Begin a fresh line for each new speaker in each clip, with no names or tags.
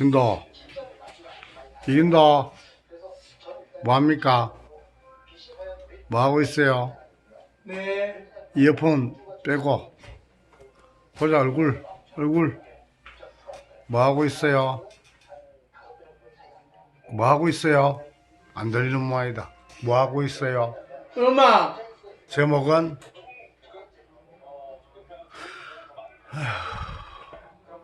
진도 이긴도 뭐합니까? 뭐하고 있어요?
네.
이어폰 빼고 보자 얼굴 얼굴 뭐하고 있어요? 뭐하고 있어요? 안 들리는 모양이다 뭐하고 있어요?
음악.
제목은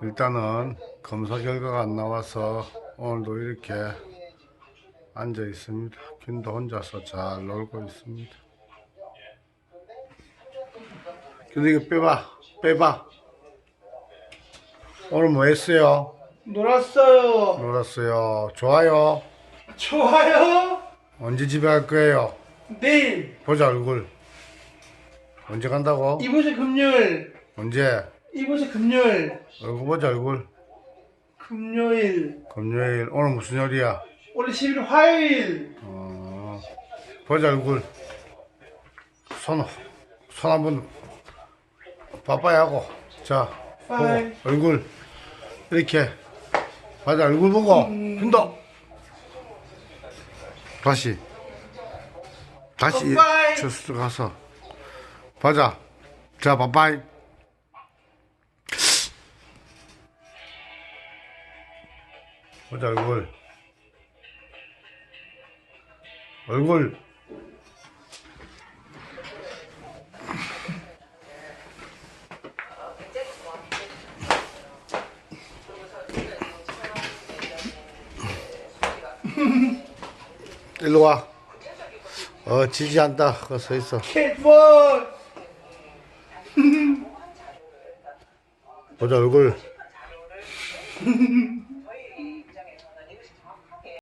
일단은 검사 결과가 안 나와서 오늘도 이렇게 앉아 있습니다. 균도 혼자서 잘 놀고 있습니다. 근데 이거 빼봐, 빼봐. 오늘 뭐 했어요?
놀았어요.
놀았어요. 좋아요.
좋아요.
언제 집에 갈 거예요?
내일.
보자 얼굴. 언제 간다고?
이번 주 금요일.
언제?
이번 주 금요일.
얼굴 보자 얼굴.
금요일.
금요일 오늘 무슨 요리야?
오늘 11일 화요일.
어, 보자 얼굴. 손, 손 한번 빠빠이 하고. 자, 보고
빠이.
얼굴 이렇게. 맞아 얼굴 보고. 흔다. 다시. 다시. 주스 가서. 보자. 자, 빠빠이. 보자 얼굴. 얼굴. 일로 와. 어, 지지 않다. 거기 서 있어.
캣볼.
보자, 얼굴.